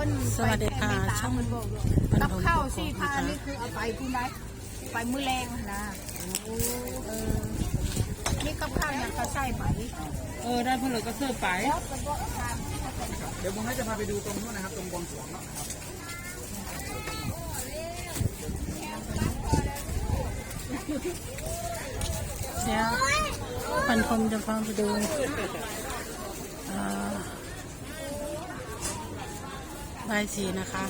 พิ่นสวัสดีค่ะไปแม่ตาช่องเพิ่นบอกอยู่กับข้าวสี่พันนี่คือเอาไปผู้ใดไปมื้อแรงนะเออนี่กับข้าวเนี่ยเขาใส่ไปเออได้เพื่อนเลยก็เสื้อไปแล้วก็บอกทานเดี๋ยวผมให้จะพาไปดูตรงนู้นนะครับ ตรงบวงสรวงเนาะเดี๋ยวปันคมจะพาไปดูายสีนะคะ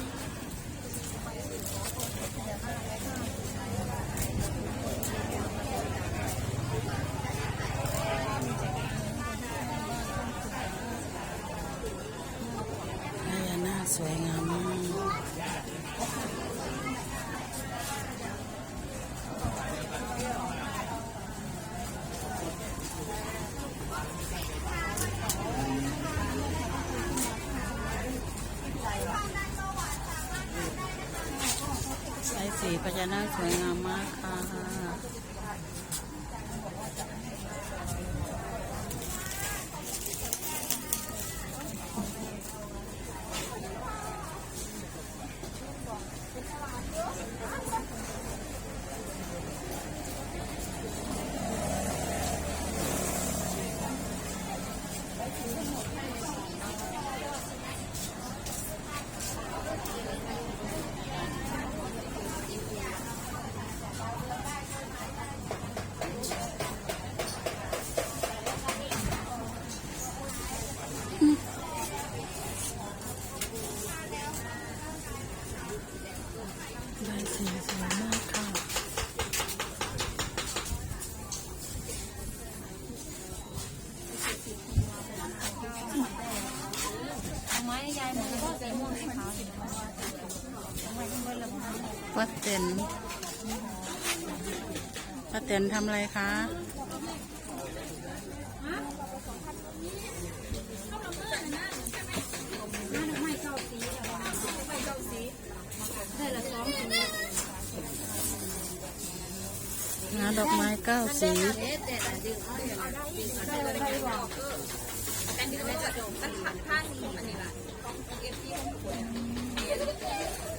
สีพญานาคสวยงามมากค่ะ ป้าเต็นป้าเต็นทำอะไรคะนะดอกไม้เก้าสีอันนี้จะเป็นจัดดนตั้งขัดข้างอันนี้แหละ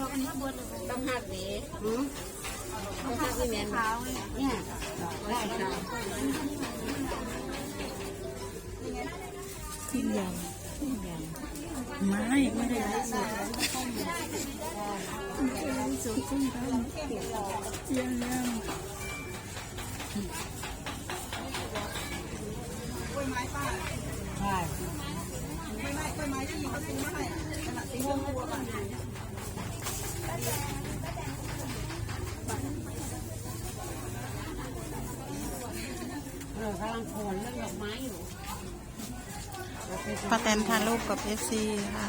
ต้องหักนี้ต้องหักนี่แม่นเนี่ยได้ค่ะที่ยำไม่ไม่ได้ไลฟ์สดสดส้มตำยังยังใช่ไม่ไม่กล้วยไม้ที่เขาซื้อมาให้ขนาดสีม่วง กำลังโผล่เรื่องดอกไม้อยู่ป้าแตนถ่ายรูปกับเอฟซีค่ะ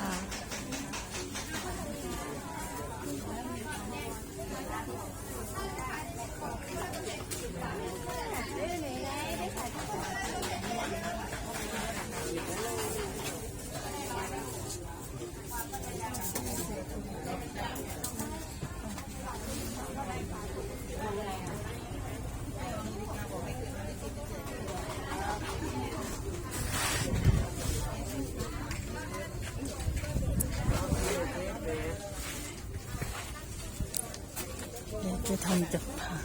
เดี๋ยวจะทำจับผ้า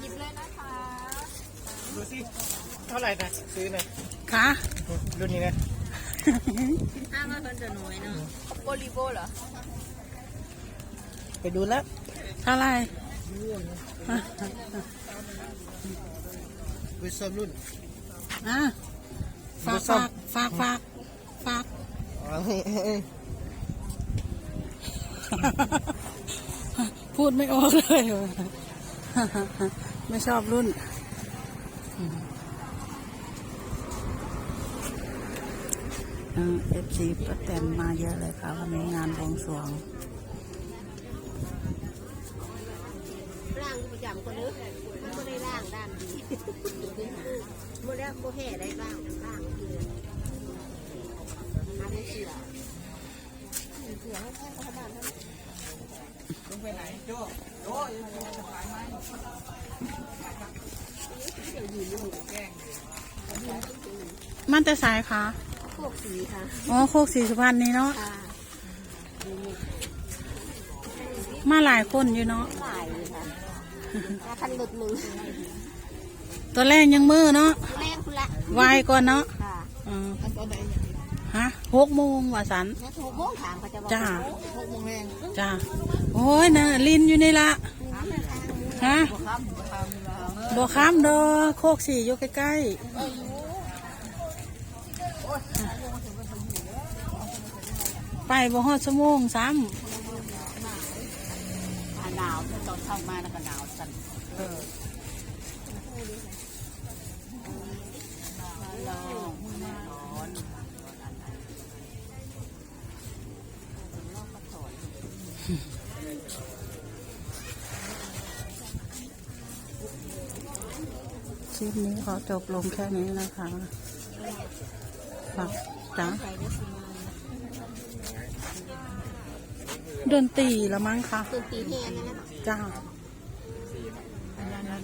หยิบเลยนะคะ ดูสิ เท่าไหร่นะ ซื้อนะค่ะรุ่นนี้นะห้ามาเป็นจะน้อยเนาะโบลิโบเหรอ ไปดูแล้ว เท่าไหรไปซ่อมรุ่นอะฝากดูส้มฝากฝากฝากฝาก พูดไม่ออกเลย ไม่ชอบรุ่น เอฟซีป้าแตนมาเยอะเลยค่ะวันนี้งานบวงสรวงร่างประจำก็นึกมันก็ได้ร่างด้านดีโมได้โมแห่ได้ร่างร่างคือหาได้ มมันจะสายค่ะพวกสีค่ะ อ๋อโคกสีสุพรรณนี่เนาะค่ะมาหลายคนอยู่เนาะหลายเลยค่ะราคันหลุดมือตัวแรกยังมือเนาะแรงคุณละวายก่อนเนาะค่ะอืมตอนไหน ฮะหกโมงว่าสันแล้วถูกโมงถามเขาจะบอกจ้าหกโมงแรงจ้าโอ้ยนะลินอยู่นี่ละฮะบ่ค่ำบ่ค่ำแล้วบอกข้ามเด้อโคกสีอยู่ใกล้ๆไปบ่ฮอดชั่วโมงซ้หนาวตอนเข้ามานะก็หนาว คลิปนี้ขอจบลงแค่นี้นะคะฝากจ้าดนตรีละมั้งคะตื่นตีแทนนะนะจ้า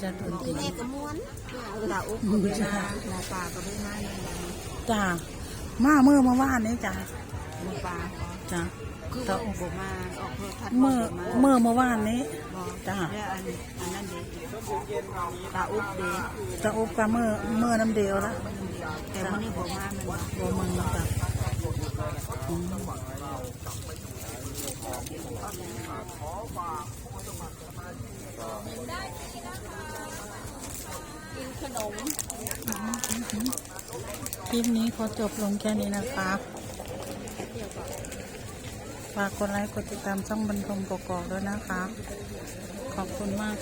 จะดนตตีรีแทนกระม้วนเวลาอุ๊บจ้าหมอปลาก็ไม่มาในวันจ้ามาเมื่อเมื่อวานนี้จ้าหมอปลาจ้า คือต่อว่าบ่มาออกโทรทัศน์เมื่อบ่มาเมื่อเมื่อวานนี้บ่จ้าแล้วอันอันนั้นเด็กตาอุ๊บเด็กจะอุบกับเมื่อเมื่อน้ำเดียวละแต่วันนี้บ่มามันว่าบัวมันจ้ะอืมกินขนมคลิปนี้ขอจบลงแค่นี้นะคะ ฝากกดไลค์กดติดตามช่องบรรทมกอกๆด้วยนะคะ ขอบคุณมาก